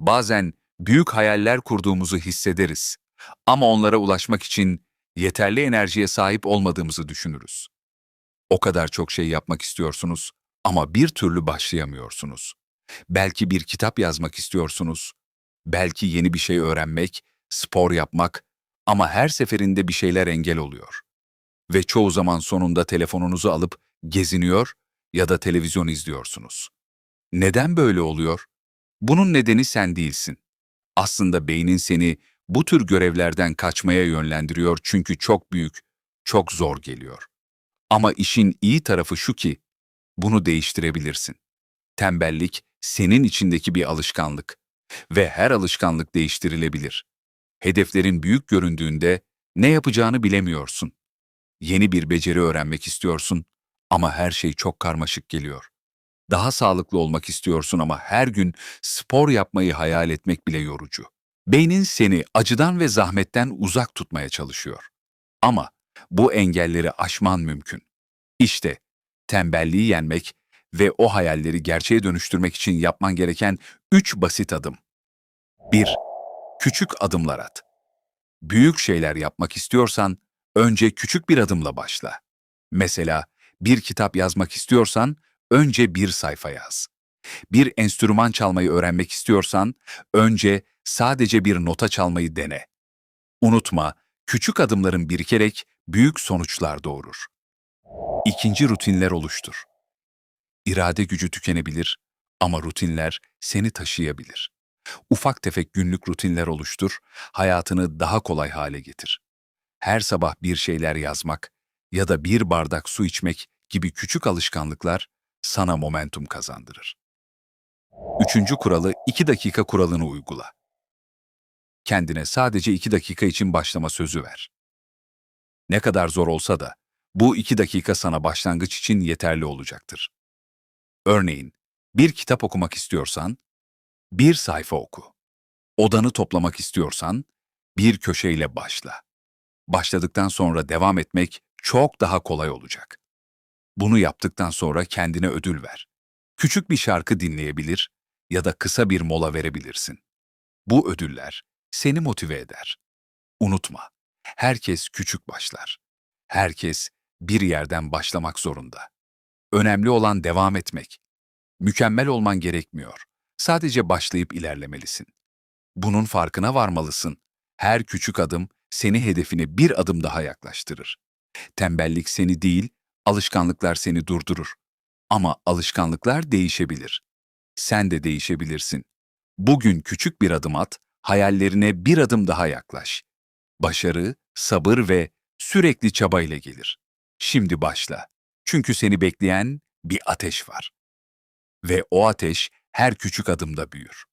Bazen büyük hayaller kurduğumuzu hissederiz ama onlara ulaşmak için yeterli enerjiye sahip olmadığımızı düşünürüz. O kadar çok şey yapmak istiyorsunuz ama bir türlü başlayamıyorsunuz. Belki bir kitap yazmak istiyorsunuz, belki yeni bir şey öğrenmek, spor yapmak ama her seferinde bir şeyler engel oluyor. Ve çoğu zaman sonunda telefonunuzu alıp geziniyor ya da televizyon izliyorsunuz. Neden böyle oluyor? Bunun nedeni sen değilsin. Aslında beynin seni bu tür görevlerden kaçmaya yönlendiriyor çünkü çok büyük, çok zor geliyor. Ama işin iyi tarafı şu ki, bunu değiştirebilirsin. Tembellik senin içindeki bir alışkanlık ve her alışkanlık değiştirilebilir. Hedeflerin büyük göründüğünde ne yapacağını bilemiyorsun. Yeni bir beceri öğrenmek istiyorsun ama her şey çok karmaşık geliyor. Daha sağlıklı olmak istiyorsun ama her gün spor yapmayı hayal etmek bile yorucu. Beynin seni acıdan ve zahmetten uzak tutmaya çalışıyor. Ama bu engelleri aşman mümkün. İşte tembelliği yenmek ve o hayalleri gerçeğe dönüştürmek için yapman gereken üç basit adım. 1. Küçük adımlar at. Büyük şeyler yapmak istiyorsan önce küçük bir adımla başla. Mesela bir kitap yazmak istiyorsan önce bir sayfa yaz. Bir enstrüman çalmayı öğrenmek istiyorsan önce sadece bir nota çalmayı dene. Unutma, küçük adımların birikerek büyük sonuçlar doğurur. İkinci rutinler oluştur. İrade gücü tükenebilir ama rutinler seni taşıyabilir. Ufak tefek günlük rutinler oluştur, hayatını daha kolay hale getir. Her sabah bir şeyler yazmak ya da bir bardak su içmek gibi küçük alışkanlıklar sana momentum kazandırır. Üçüncü kuralı 2 dakika kuralını uygula. Kendine sadece 2 dakika için başlama sözü ver. Ne kadar zor olsa da bu 2 dakika sana başlangıç için yeterli olacaktır. Örneğin, bir kitap okumak istiyorsan, bir sayfa oku. Odanı toplamak istiyorsan, bir köşeyle başla. Başladıktan sonra devam etmek çok daha kolay olacak. Bunu yaptıktan sonra kendine ödül ver. Küçük bir şarkı dinleyebilir ya da kısa bir mola verebilirsin. Bu ödüller seni motive eder. Unutma, herkes küçük başlar. Herkes bir yerden başlamak zorunda. Önemli olan devam etmek. Mükemmel olman gerekmiyor. Sadece başlayıp ilerlemelisin. Bunun farkına varmalısın. Her küçük adım seni hedefine bir adım daha yaklaştırır. Tembellik seni değil, alışkanlıklar seni durdurur. Ama alışkanlıklar değişebilir. Sen de değişebilirsin. Bugün küçük bir adım at, hayallerine bir adım daha yaklaş. Başarı, sabır ve sürekli çabayla gelir. Şimdi başla. Çünkü seni bekleyen bir ateş var. Ve o ateş her küçük adımda büyür.